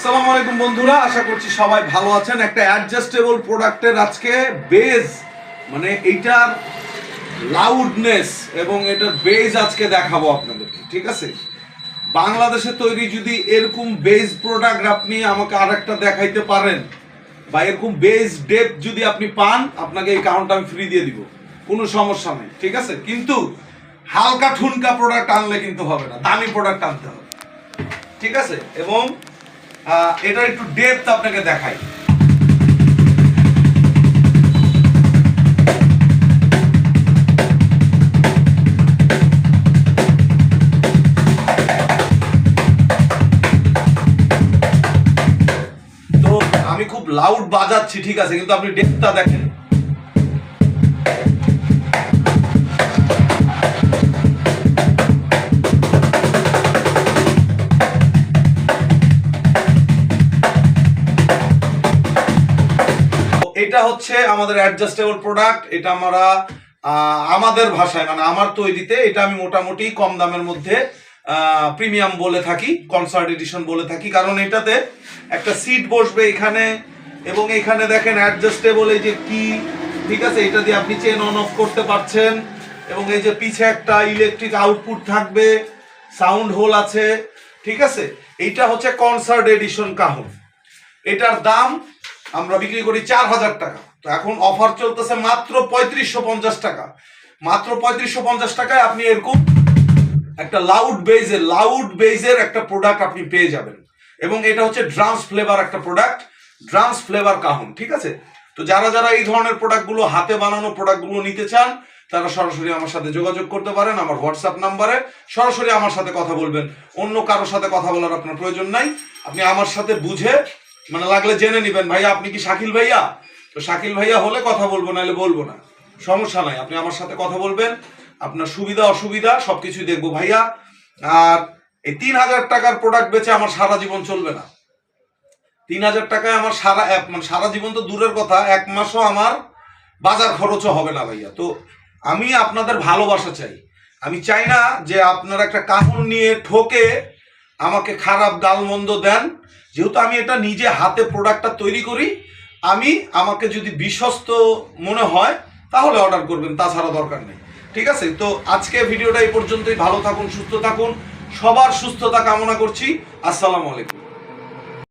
আসসালামু আলাইকুম বন্ধুরা, আশা করছি সবাই ভালো আছেন। একটা অ্যাডজাস্টেবল প্রোডাক্টের আজকে বেজ মানে এইটার লাউডনেস এবং এটার বেজ আজকে দেখাবো আপনাদেরকে, ঠিক আছে? বাংলাদেশে তৈরি যদি এরকম বেজ প্রোডাক্ট আপনি আমাকে আরেকটা দেখাইতে পারেন, বা এরকম বেজ ডেপ যদি আপনি পান, আপনাকে এই কাউন্টটা আমি ফ্রি দিয়ে দিব। কোনো সমস্যা নেই, ঠিক আছে? কিন্তু হালকা ঠুনকা প্রোডাক্ট আনলে কিন্তু হবে না, দামি প্রোডাক্ট আনতে হবে, ঠিক আছে? এবং এটার একটু ডেপথ আপনাকে দেখাই। আমি খুব লাউড বাজাচ্ছি, ঠিক আছে, কিন্তু আপনি ডেপথটা দেখেন। এটা হচ্ছে আমাদের অ্যাডজাস্টেবল প্রোডাক্ট এটা আমরা আমাদের ভাষায় মানে আমার তৈরিতে এটা আমি মোটামুটি কম দামের মধ্যে প্রিমিয়াম বলে থাকি কনসার্ট এডিশন বলে থাকি, কারণ এটাতে একটা সিট বসবে এখানে, এবং এখানে দেখেন অ্যাডজাস্টেবল এই যে কি ঠিক আছে? এটা দিয়ে আপনি চেন অন অফ করতে পারছেন, এবং এই যে পিছে একটা ইলেকট্রিক আউটপুট থাকবে সাউন্ড হোল আছে, ঠিক আছে? এইটা হচ্ছে কনসার্ট এডিশন কাহন। এটার দাম আমরা বিক্রি করি চার হাজার টাকা। তো এখন অফার চলতেছে মাত্র পঁয়ত্রিশশো পঞ্চাশ টাকা। মাত্র পঁয়ত্রিশশো পঞ্চাশ টাকায় আপনি এরকম একটা লাউড বেজের লাউড বেজের একটা প্রোডাক্ট আপনি পেয়ে যাবেন। এবং এটা হচ্ছে ড্রামস ফ্লেভার একটা প্রোডাক্ট ড্রামস ফ্লেভার কাহন, ঠিক আছে? তো যারা যারা এই ধরনের প্রোডাক্টগুলো হাতে বানানো প্রোডাক্টগুলো নিতে চান, তারা সরাসরি আমার সাথে যোগাযোগ করতে পারেন, আমার হোয়াটসঅ্যাপ নাম্বারে সরাসরি আমার সাথে কথা বলবেন। অন্য কারোর সাথে কথা বলার আপনার প্রয়োজন নাই। আপনি আমার সাথে বুঝে মানে লাগলে জেনে নেবেন, ভাইয়া, আপনি কি শাকিল ভাইয়া? তো শাকিল ভাইয়া হলে কথা বলব, নাহলে বলব না। সমস্যা নাই, আপনি আমার সাথে কথা বলবেন, আপনার সুবিধা, অসুবিধা, সবকিছুই দেখব। ভাইয়া, আর এই তিন হাজার টাকার প্রোডাক্ট বেচে আমার সারা জীবন চলবে না। তিন হাজার টাকায় আমার সারা মানে সারা জীবন তো দূরের কথা, এক মাসও আমার বাজার খরচও হবে না ভাইয়া। তো আমি আপনাদের ভালোবাসা চাই। আমি চাই না যে আপনারা একটা কাপড় নিয়ে ঠকে আমাকে খারাপ গালমন্দ দেন। যেহেতু আমি এটা নিজে হাতে প্রোডাক্টটা তৈরি করি, আমি আমাকে যদি বিশ্বস্ত মনে হয়, তাহলে অর্ডার করবেন, তাছাড়া দরকার নেই। ঠিক আছে? তো আজকে ভিডিওটা এই পর্যন্তই। ভালো থাকুন, সুস্থ থাকুন। সবার সুস্থতা কামনা করছি। আসসালামু আলাইকুম।